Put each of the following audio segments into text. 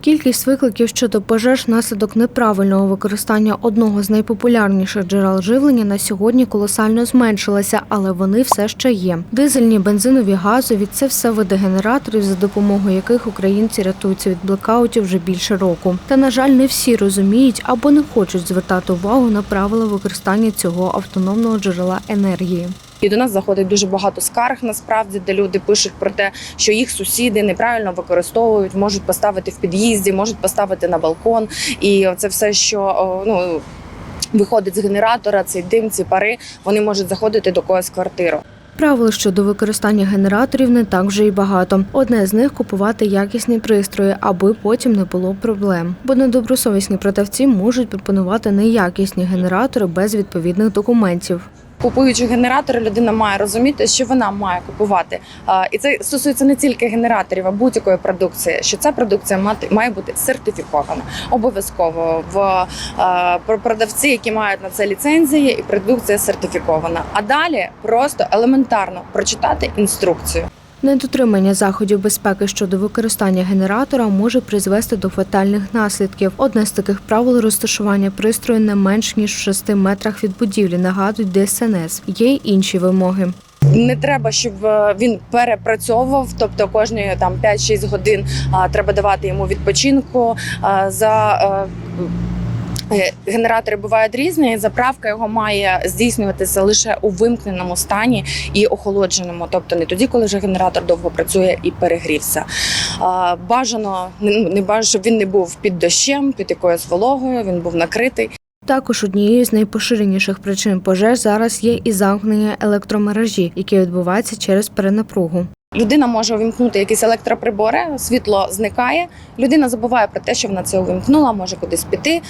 Кількість викликів щодо пожеж внаслідок неправильного використання одного з найпопулярніших джерел живлення на сьогодні колосально зменшилася, але вони все ще є. Дизельні, бензинові, газові це все види генераторів, за допомогою яких українці рятуються від блекаутів вже більше року. Та на жаль, не всі розуміють або не хочуть звертати увагу на правила використання цього автономного джерела енергії. І до нас заходить дуже багато скарг, насправді, де люди пишуть про те, що їх сусіди неправильно використовують, можуть поставити в під'їзді, можуть поставити на балкон. І це все, що ну. Виходить з генератора, цей дим, ці пари, вони можуть заходити до когось в квартиру. Правил щодо використання генераторів не так вже й багато. Одне з них купувати якісні пристрої, аби потім не було проблем. Бо недобросовісні продавці можуть пропонувати неякісні генератори без відповідних документів. Купуючи генератори, людина має розуміти, що вона має купувати. І це стосується не тільки генераторів, а будь-якої продукції. Що ця продукція має бути сертифікована обов'язково в про- продавці, які мають на це ліцензії, і продукція сертифікована. А далі просто елементарно прочитати інструкцію. Недотримання заходів безпеки щодо використання генератора може призвести до фатальних наслідків. Одне з таких правил розташування пристрою не менш ніж в 6 метрах від будівлі. Нагадують ДСНС. Є й інші вимоги. Не треба, щоб е, він перепрацьовував, тобто кожні там 5-6 годин треба давати йому відпочинку. За е, Генератори бувають різні. Заправка його має здійснюватися лише у вимкненому стані і охолодженому, тобто не тоді, коли вже генератор довго працює і перегрівся. Бажано не не бажано, щоб він не був під дощем, під якоюсь вологою. Він був накритий. Також однією з найпоширеніших причин пожеж зараз є і замкнення електромережі, яке відбувається через перенапругу. Людина може увімкнути якісь електроприбори, світло зникає. Людина забуває про те, що вона це увімкнула, може кудись піти.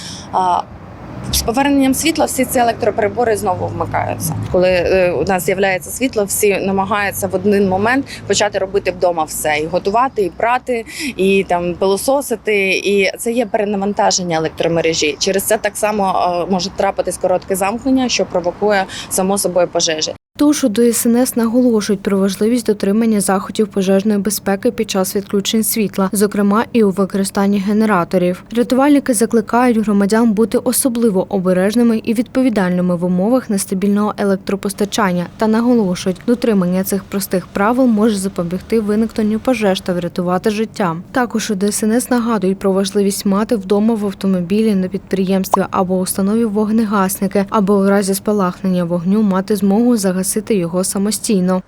З поверненням світла всі ці електроприбори знову вмикаються. Коли е, у нас з'являється світло, всі намагаються в один момент почати робити вдома все і готувати, і прати, і там пилососити. І це є перенавантаження електромережі. Через це так само е, може трапитись коротке замкнення, що провокує само собою пожежі. Тож у ДСНС наголошують про важливість дотримання заходів пожежної безпеки під час відключень світла, зокрема і у використанні генераторів. Рятувальники закликають громадян бути особливо обережними і відповідальними в умовах нестабільного електропостачання та наголошують, дотримання цих простих правил може запобігти виникненню пожеж та врятувати життя. Також у ДСНС нагадують про важливість мати вдома в автомобілі на підприємстві або установі вогнегасники, аби у разі спалахнення вогню мати змогу загасити його самостійно.